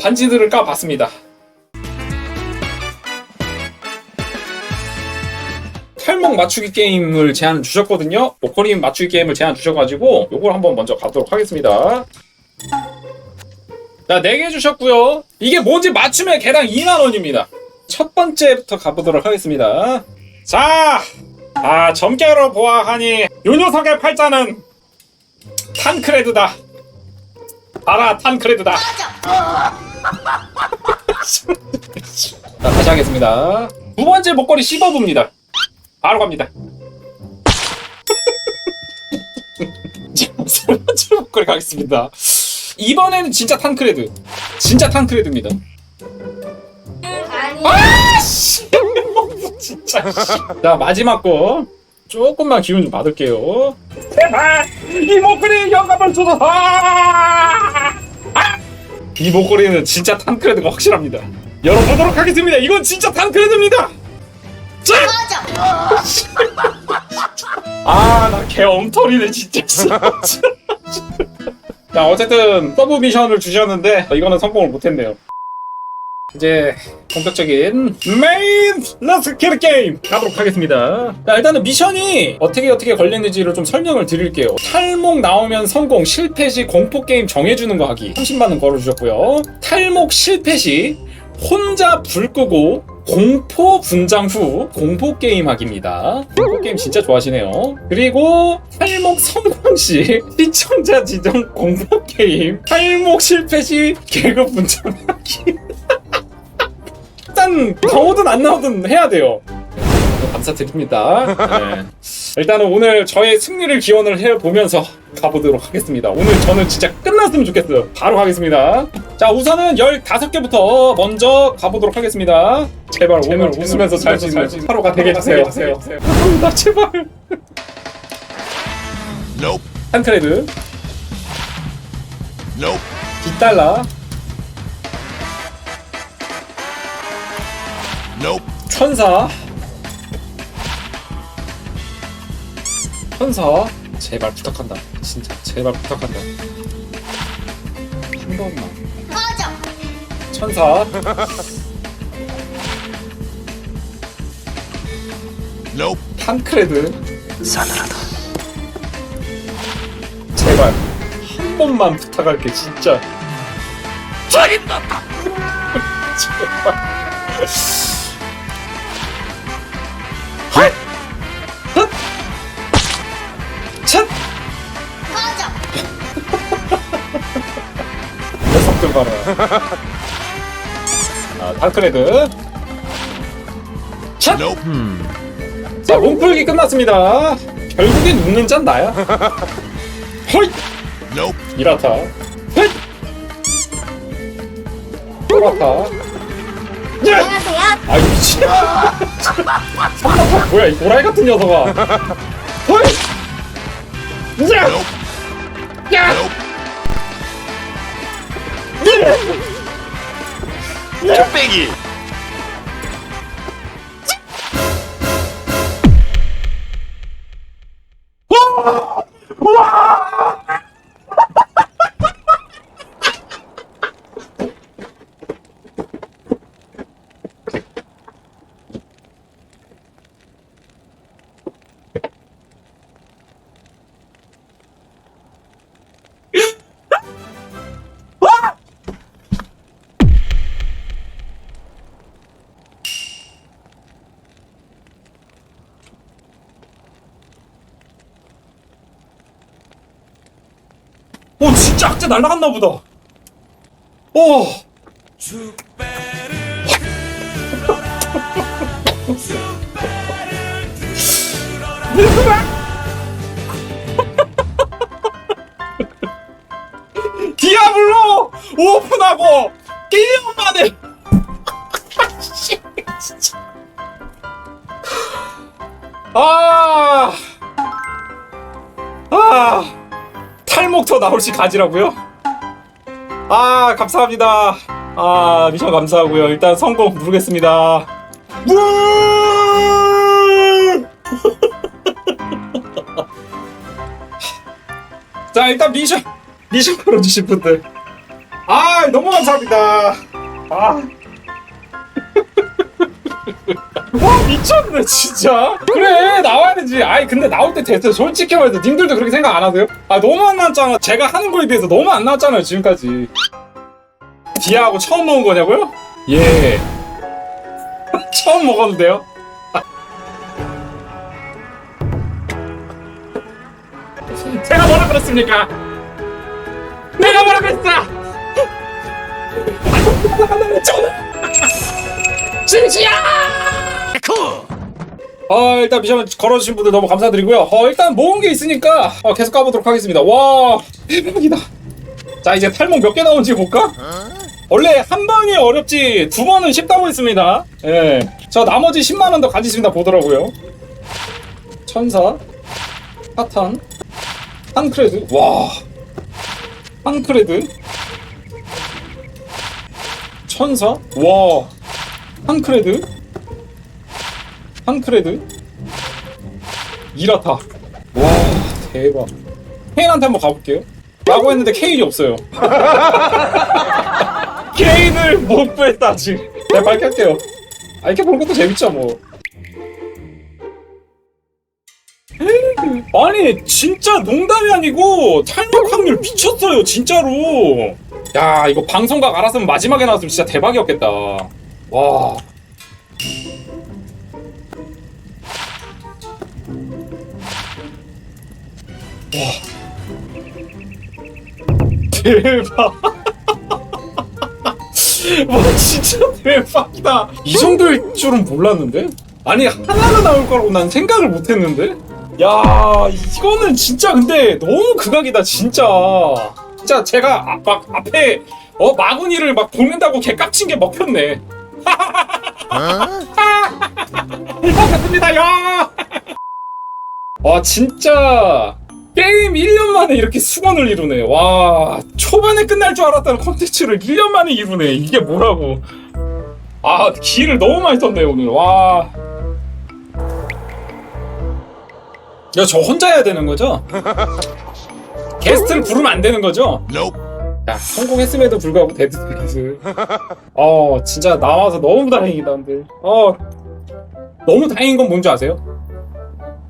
반지들을 까봤습니다. 탈목 맞추기 게임을 제안 주셨거든요. 목걸이 맞추기 게임을 제안 주셔가지고 요걸 한번 먼저 가도록 하겠습니다. 자, 4개 주셨고요. 이게 뭔지 맞추면 개당 2만원입니다. 첫 번째부터 가보도록 하겠습니다. 자, 아, 점괘로 보아하니 요 녀석의 팔자는 탄크레드다. 봐라, 탄크레드다. 자, 다시 하겠습니다. 두 번째 목걸이 15부입니다. 바로 갑니다. 자, 세 번째 목걸이 가겠습니다. 이번에는 진짜 탄크레드. 진짜 탄크레드입니다. 아니 아씨! 진짜. 씨. 자, 마지막 거. 조금만 기운 좀 받을게요. 제발! 이 목걸이에 영감을 줘서! 아! 아! 이 목걸이는 진짜 탄크레드가 확실합니다. 열어보도록 하겠습니다. 이건 진짜 탄크레드입니다! 자! 아, 나 개 엉터리네, 진짜. 자, 어쨌든, 서브 미션을 주셨는데, 이거는 성공을 못했네요. 이제, 본격적인 메인 라스트 캐릭 게임 가도록 하겠습니다. 자, 일단은 미션이 어떻게 어떻게 걸렸는지를 좀 설명을 드릴게요. 탈목 나오면 성공, 실패 시 공포 게임 정해주는 거 하기. 30만원 걸어주셨고요. 탈목 실패 시 혼자 불 끄고 공포 분장 후 공포 게임 하기입니다. 공포 게임 진짜 좋아하시네요. 그리고 탈목 성공 시 시청자 지정 공포 게임, 탈목 실패 시 개그 분장 하기. 일단 나오든 안 나오든 해야 돼요. 감사드립니다. 네. 일단은 오늘 저의 승리를 기원을 해 보면서 가보도록 하겠습니다. 오늘 저는 진짜 끝났으면 좋겠어요. 바로 가겠습니다. 자, 우선은 15개부터 먼저 가보도록 하겠습니다. 제발 오늘 웃으면서 잘 수 있는 하루가 되게 해주세요. 감사합니다. 제발. 한크레드, Nope. 뒷달라, 천사, 천사, 제발 부탁한다. 진짜 제발 부탁한다. 한 번만. 꺼져 천사, Nope. 탄크레드, 싸늘하다. 제발 한 번만 부탁할게 진짜. 짜린다. 제발. 봐라. 아, 탄크레드. 첫! Nope. 자, 몸풀기 끝났습니다. 결국엔 웃는 짠 나야. 헐! Nope. 이라타. 헐! 또라타. 예! 안녕하세요 아이 미친. 뭐야 이 도라이 같은 녀석아. 헐! 야! 악재 날라갔나 보다. 오. 디아블로 오픈하고 게임 만에. 아. 탈목 더 나올 시 가지라고요? 아 감사합니다. 아 미션 감사하고요. 일단 성공 부르겠습니다. 우! 자 일단 미션 미션 걸어주신 분들 아 너무 감사합니다. 아. 와 미쳤네 진짜? 그래 나와야 되지. 아이 근데 나올 때 됐어 솔직히 말해서 님들도 그렇게 생각 안 하세요? 아 너무 안 나왔잖아. 제가 하는 거에 비해서 너무 안 나왔잖아요 지금까지. 디아하고 처음 먹은 거냐고요? 예. 처음 먹었는데요? 제가 뭐라 그랬습니까? 내가 뭐라 그랬어? 진지야! 아 일단 미션 걸어주신 분들 너무 감사드리고요. 어 일단 모은 게 있으니까 어, 계속 가보도록 하겠습니다. 와 대박이다. 자 이제 탈목 몇 개 나온지 볼까? 원래 한 번이 어렵지 두 번은 쉽다고 했습니다. 예. 저 나머지 10만 원 더 가지신다 보더라고요. 천사, 사탄, 한크레드, 와, 한크레드, 천사, 와, 한 크레드, 한 크레드, 이라타, 와 대박. 케인한테 한번 가볼게요. 라고 했는데 케인이 없어요. 케인을 못 구했다 지금. 내가 밝힐게요. 아 이렇게 보는 것도 재밌죠 뭐. 아니 진짜 농담이 아니고 탈락 확률 미쳤어요 진짜로. 야 이거 방송각 알았으면 마지막에 나왔으면 진짜 대박이었겠다. 와. 대박. 와 진짜 대박이다. 이 정도일 줄은 몰랐는데? 아니 하나가 나올 거라고 난 생각을 못했는데? 야 이거는 진짜 근데 너무 극악이다 진짜. 진짜 제가 아, 막 앞에 어 마구니를 막 보낸다고 개 깍친 게 먹혔네. 반갑습니다 야. 와 진짜 게임 1년 만에 이렇게 수건을 이루네. 와, 초반에 끝날 줄 알았다는 콘텐츠를 1년 만에 이루네. 이게 뭐라고. 아, 기를 너무 많이 썼네, 오늘. 와. 야, 저 혼자 해야 되는 거죠? 게스트를 부르면 안 되는 거죠? Nope. 야, 성공했음에도 불구하고 데드스페이스. 어, 진짜 나와서 너무 다행이다, 근데. 어, 너무 다행인 건 뭔지 아세요?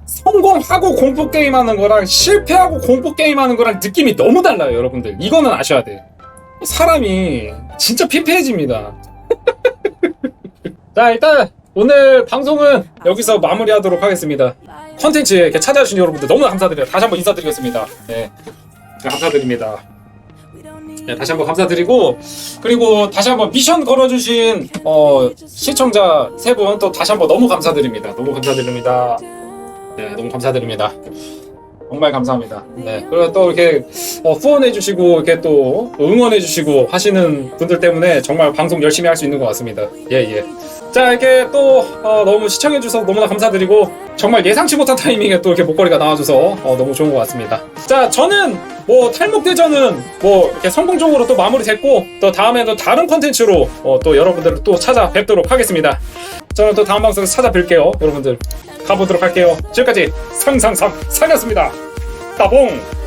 성공하고 공포 게임 하는 거랑 실패하고 공포 게임 하는 거랑 느낌이 너무 달라요, 여러분들. 이거는 아셔야 돼. 사람이 진짜 피폐해집니다. 자, 일단 오늘 방송은 여기서 마무리하도록 하겠습니다. 컨텐츠 이렇게 찾아주신 여러분들 너무 감사드려요. 다시 한번 인사드리겠습니다. 네. 네, 감사드립니다. 네, 다시 한번 감사드리고 그리고 다시 한번 미션 걸어주신 어, 시청자 세 분 또 다시 한번 너무 감사드립니다. 너무 감사드립니다. 네, 너무 감사드립니다. 정말 감사합니다. 네, 그리고 또 이렇게 어, 후원해주시고 이렇게 또 응원해주시고 하시는 분들 때문에 정말 방송 열심히 할 수 있는 것 같습니다. 예, 예. 자, 이렇게 또 어, 너무 시청해 주셔서 너무나 감사드리고 정말 예상치 못한 타이밍에 또 이렇게 목걸이가 나와줘서 어, 너무 좋은 것 같습니다. 자, 저는 뭐 탈목 대전은 뭐 이렇게 성공적으로 또 마무리 됐고 또 다음에도 다른 컨텐츠로 어, 또 여러분들을 또 찾아뵙도록 하겠습니다. 저는 또 다음 방송에서 찾아뵐게요, 여러분들. 가보도록 할게요. 지금까지 상상상 상이었습니다. 따봉!